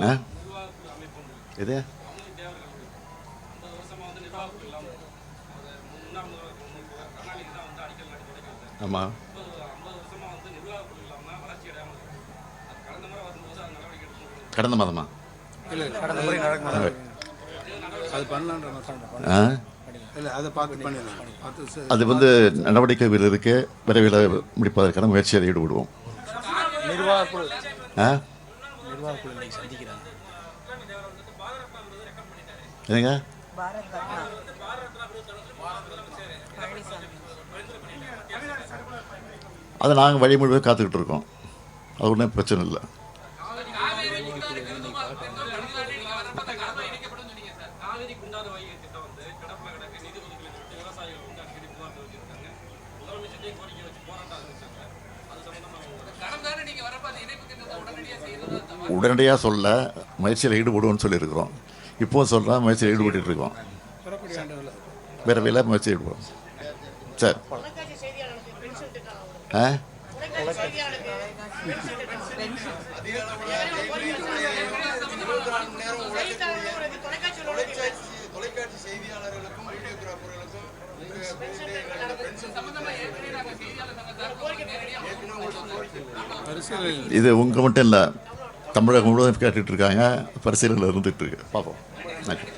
ஆ எது ஆமாம் கடந்த மாதமா அது வந்து நடவடிக்கைகள் இருக்கு விரைவில் முடிப்பதற்கான முயற்சியில் ஈடுபடுவோம் என்னங்க? அதை நாங்கள் வழிமுறை காத்துக்கிட்டு இருக்கோம். அது ஒன்றும் பிரச்சனை இல்லை. உடனடியாக சொல்ல முயற்சியில் ஈடுபடுவோம்னு சொல்லியிருக்கிறோம். இப்போ சொல்கிறோம் முயற்சியில் ஈடுபட்டு இருக்கோம். விரைவில் முயற்சி ஈடுபடும் சார். ஆ? தொலைக்காட்சி செய்தியாளர்களுக்கும் வீடியோகிராஃபர்களுக்கும் பரிசீலனை இது உங்கள் மட்டும் இல்லை தமிழகம் முழுவதும் கேட்டுட்டு இருக்காங்க பரிசீலனையில் இருந்துட்டு இருக்கு. பார்ப்போம். நன்றி